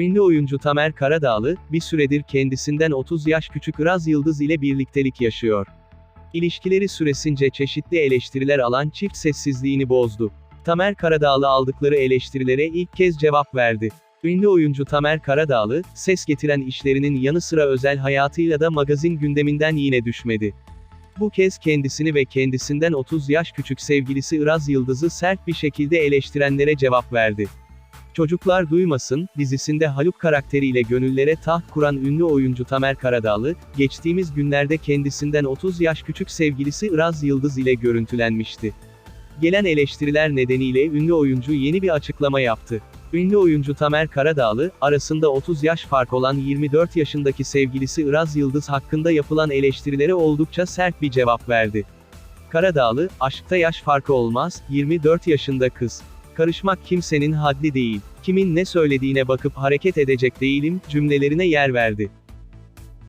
Ünlü oyuncu Tamer Karadağlı, bir süredir kendisinden 30 yaş küçük Iraz Yıldız ile birliktelik yaşıyor. İlişkileri süresince çeşitli eleştiriler alan çift sessizliğini bozdu. Tamer Karadağlı aldıkları eleştirilere ilk kez cevap verdi. Ünlü oyuncu Tamer Karadağlı, ses getiren işlerinin yanı sıra özel hayatıyla da magazin gündeminden yine düşmedi. Bu kez kendisini ve kendisinden 30 yaş küçük sevgilisi Iraz Yıldız'ı sert bir şekilde eleştirenlere cevap verdi. Çocuklar Duymasın, dizisinde Haluk karakteriyle gönüllere taht kuran ünlü oyuncu Tamer Karadağlı, geçtiğimiz günlerde kendisinden 30 yaş küçük sevgilisi Iraz Yıldız ile görüntülenmişti. Gelen eleştiriler nedeniyle ünlü oyuncu yeni bir açıklama yaptı. Ünlü oyuncu Tamer Karadağlı, arasında 30 yaş fark olan 24 yaşındaki sevgilisi Iraz Yıldız hakkında yapılan eleştirilere oldukça sert bir cevap verdi. Karadağlı, aşkta yaş farkı olmaz, 24 yaşında kız. Karışmak kimsenin haddi değil. Kimin ne söylediğine bakıp hareket edecek değilim, cümlelerine yer verdi.